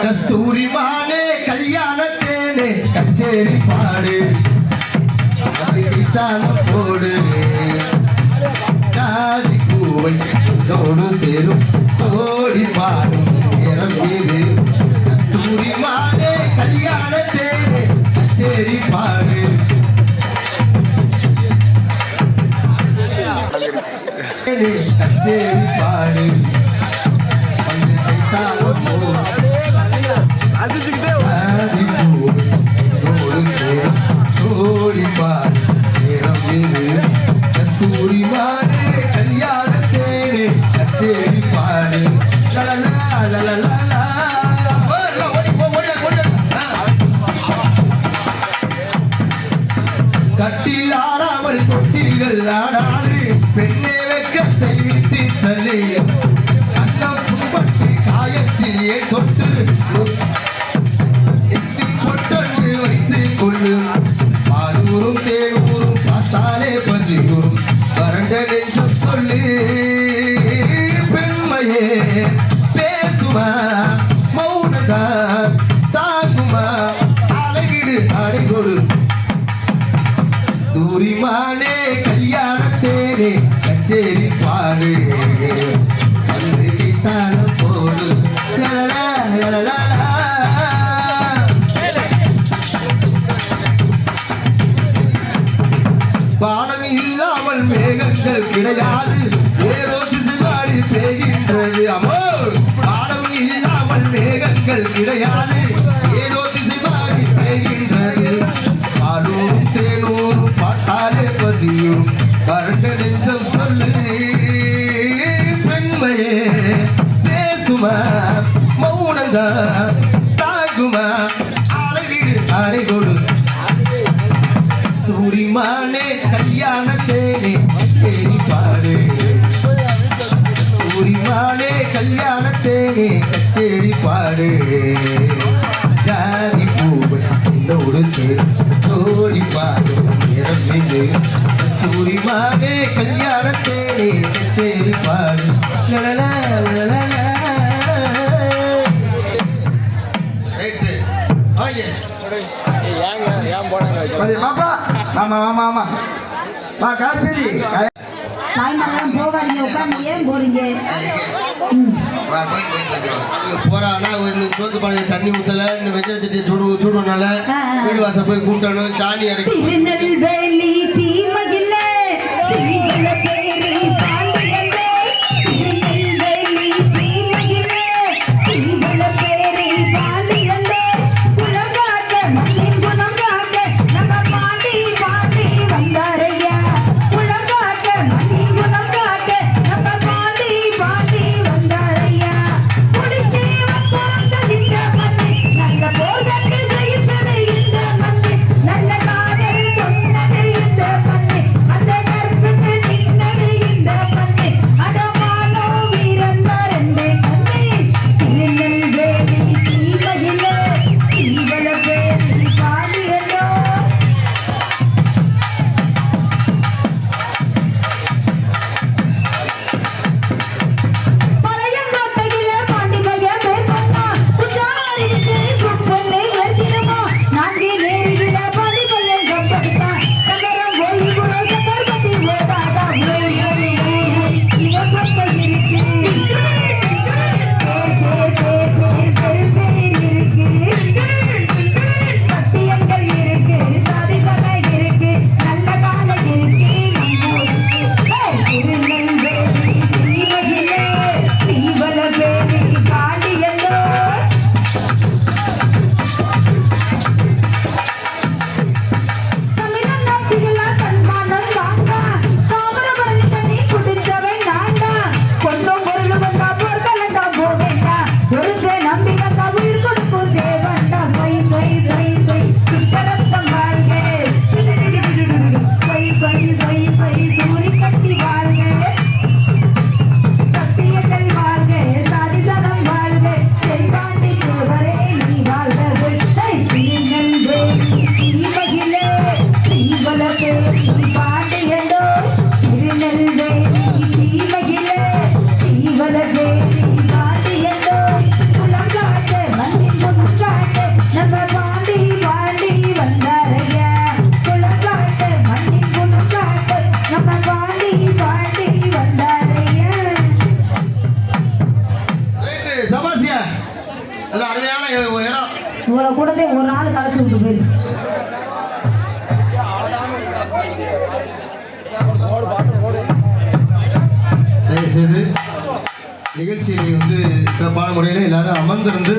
கஸ்தூரி மானே கல்யாணத்தேனே கச்சேரி பாடு. தாளம் போடு. ஜாதி பூவை உன்னோடு சேரும். சோடி பாடும் நேரம் மீது. கஸ்தூரி மானே கல்யாணத்தேனே கச்சேரி பாடு. கச்சேரி பாடு. கச்சேரி பாடு லலலா லலலா கட்டில் ஆடாமல் தொட்டில்கள் ஆடாது. பெண்ணே வெக்கத்தை விட்டு தள்ளி கண்ணம் புண்பட்டு காயத்தில் ஏன் தொட்டு பேசுமா மௌனதான் தாங்குமா அழகிடு அடைகொடு. தூரிமானே கல்யாணத்தேனே கச்சேரி தூரிமானே கல்யாணத்தேனே சரி பாடு தூரிமானே கல்யாணத்தேனே கச்சேரி பாடு. ஜாதி பூவை என்னோடு சேர் தோழி பாடு நிறம் மீது கஸ்தூரிமானே கல்யாணத்தேனே கச்சேரி பாடு. ஓகே. அப்படி பாப்பா ஆமா ஆமா ஆமா. வா காத்திரி தாய்மாரெல்லாம் போகாதீங்க உட்காந்து ஏன் போறீங்க? போறானா ஒரு சோத்து பானையில தண்ணி ஊத்தல இன்னும் வெஜ்ஜ சட்டி சுடு சுடுனால. வீடு வாசல் போய் கூட்டணும் சாணி இறக்கி இவ்வளோ கூடதே ஒரு ஆள் கலைச்சு விட்டு போயிடுச்சு தயவு செய்து நிகழ்ச்சியை வந்து சிறப்பான முறையில் எல்லாரும் அமர்ந்திருந்து